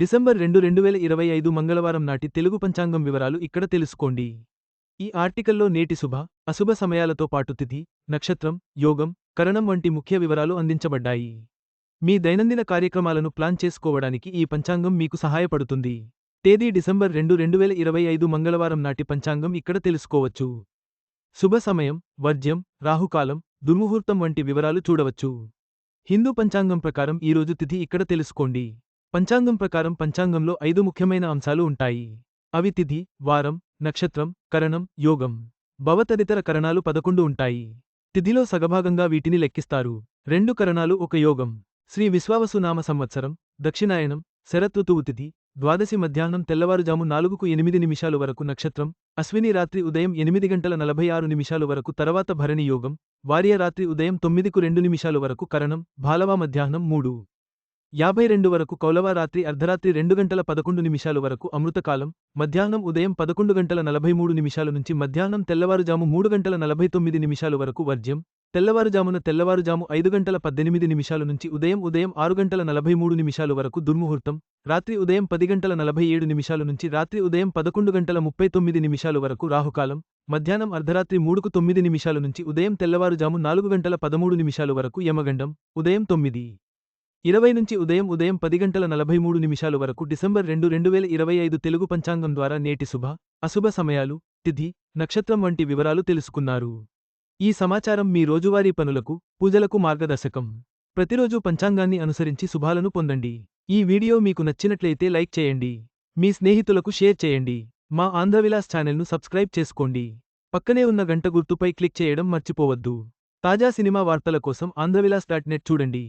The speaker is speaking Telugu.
డిసెంబర్ రెండు రెండు వేల ఇరవై ఐదు మంగళవారం నాటి తెలుగు పంచాంగం వివరాలు ఇక్కడ తెలుసుకోండి. ఈ ఆర్టికల్లో నేటి శుభ అశుభ సమయాలతో పాటు తిథి నక్షత్రం యోగం కరణం వంటి ముఖ్య వివరాలు అందించబడ్డాయి. మీ దైనందిన కార్యక్రమాలను ప్లాన్ చేసుకోవడానికి ఈ పంచాంగం మీకు సహాయపడుతుంది. తేదీ డిసెంబర్ రెండు రెండు వేల ఇరవై ఐదు మంగళవారం నాటి పంచాంగం ఇక్కడ తెలుసుకోవచ్చు. శుభ సమయం వర్జ్యం రాహుకాలం దుర్ముహూర్తం వంటి వివరాలు చూడవచ్చు. హిందూ పంచాంగం ప్రకారం ఈరోజు తిథి ఇక్కడ తెలుసుకోండి. పంచాంగం ప్రకారం పంచాంగంలో ఐదు ముఖ్యమైన అంశాలు ఉంటాయి. అవి తిథి వారం నక్షత్రం కరణం యోగం. భవతదితర కరణాలు పదకొండు ఉంటాయి. తిథిలో సగభాగంగా వీటిని లెక్కిస్తారు. రెండు కరణాలు ఒక యోగం. శ్రీ విశ్వావసునామ సంవత్సరం దక్షిణాయనం శరతృతువు తిథి ద్వాదశి మధ్యాహ్నం తెల్లవారుజాము నాలుగుకు ఎనిమిది నిమిషాలు వరకు నక్షత్రం అశ్విని రాత్రి ఉదయం ఎనిమిది గంటల నలభై ఆరు నిమిషాలు వరకు తర్వాత భరణి యోగం వార్య రాత్రి ఉదయం తొమ్మిదికు రెండు నిమిషాలు వరకు కరణం భాలవా మధ్యాహ్నం మూడు. యాభై రెండు వరకు కౌలవ రాత్రి అర్ధరాత్రి రెండు గంటల పదకొండు నిమిషాలు వరకు అమృతకాలం మధ్యాహ్నం ఉదయం పదకొండు గంటల నలభై మూడు నిమిషాల నుంచి మధ్యాహ్నం తెల్లవారుజాము మూడు గంటల నలభై తొమ్మిది నిమిషాలు వరకు వర్జ్యం తెల్లవారుజామున తెల్లవారుజాము ఐదు గంటల పద్దెనిమిది నిమిషాల నుంచి ఉదయం ఉదయం ఆరు గంటల నలభై మూడు నిమిషాలు వరకు దుర్ముహూర్తం రాత్రి ఉదయం పది గంటల నలభై ఏడు నిమిషాల నుంచి రాత్రి ఉదయం పదకొండు గంటల ముప్పై తొమ్మిది నిమిషాలు వరకు రాహుకాలం మధ్యాహ్నం అర్ధరాత్రి మూడుకు తొమ్మిది నిమిషాల నుంచి ఉదయం తెల్లవారుజాము నాలుగు గంటల పదమూడు నిమిషాలు వరకు యమగండం ఉదయం తొమ్మిది ఇరవై నుంచి ఉదయం ఉదయం పది గంటల నలభై మూడు నిమిషాలు వరకు డిసెంబర్ రెండు రెండు వేల ఇరవై ఐదు తెలుగు పంచాంగం ద్వారా నేటి శుభ అశుభ సమయాలు తిథి నక్షత్రం వంటి వివరాలు తెలుసుకున్నారు. ఈ సమాచారం మీ రోజువారీ పనులకు పూజలకు మార్గదర్శకం. ప్రతిరోజు పంచాంగాన్ని అనుసరించి శుభాలను పొందండి. ఈ వీడియో మీకు నచ్చినట్లయితే లైక్ చేయండి. మీ స్నేహితులకు షేర్ చేయండి. మా ఆంధ్రవిలాస్ ఛానల్ను సబ్స్క్రైబ్ చేసుకోండి. పక్కనే ఉన్న గంట గుర్తుపై క్లిక్ చేయడం మర్చిపోవద్దు. తాజా సినిమా వార్తల కోసం ఆంధ్రవిలాస్ డాట్ నెట్ చూడండి.